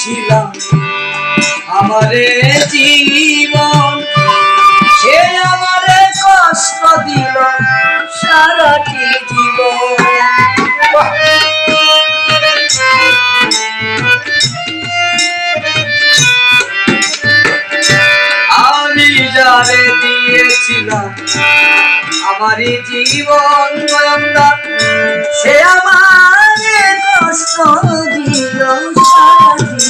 ছিলাম। আমারে জীবন, সে আমারে কষ্ট দিল সারাটি জীবন? আমি যারে দিয়েছিলাম, আমারই জীবন সে আমার কষ্ট দিল সারাটি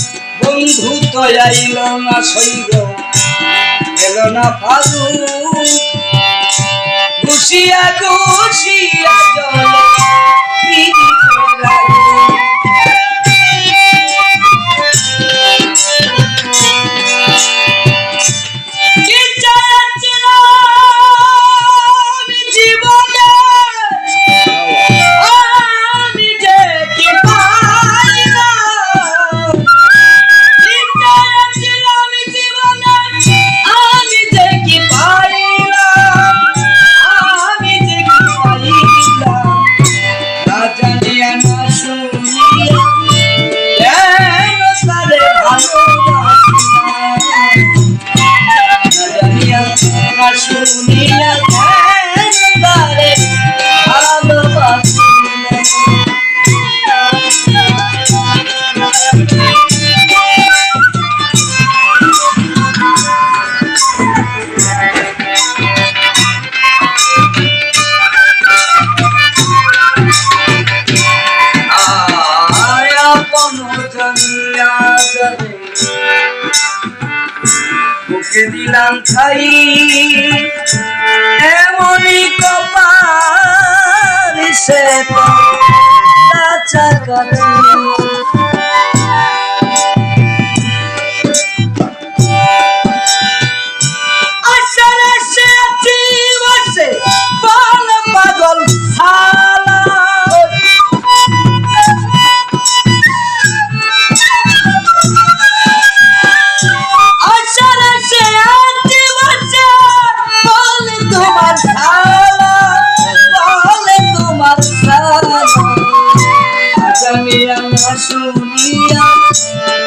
ভূত আইলো না সৈর এলো না ফালু। ঘুষিয়া ঘুষিয়া জলে। বনজনিয়া জলে তোকে দিলাম খাই এমনই কপাল সে কাছাকাছি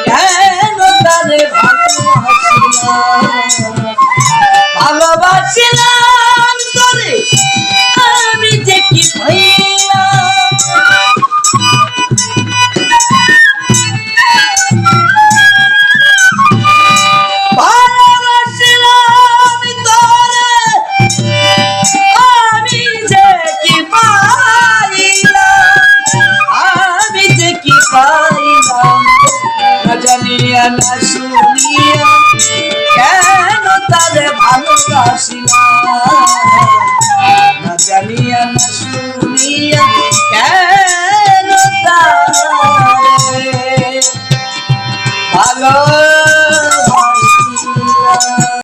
কেন তারে ভালোবাসিলাম ভালোবাসিলাম না শুনিয়া কেন তাদের ভালোবাসিলাম?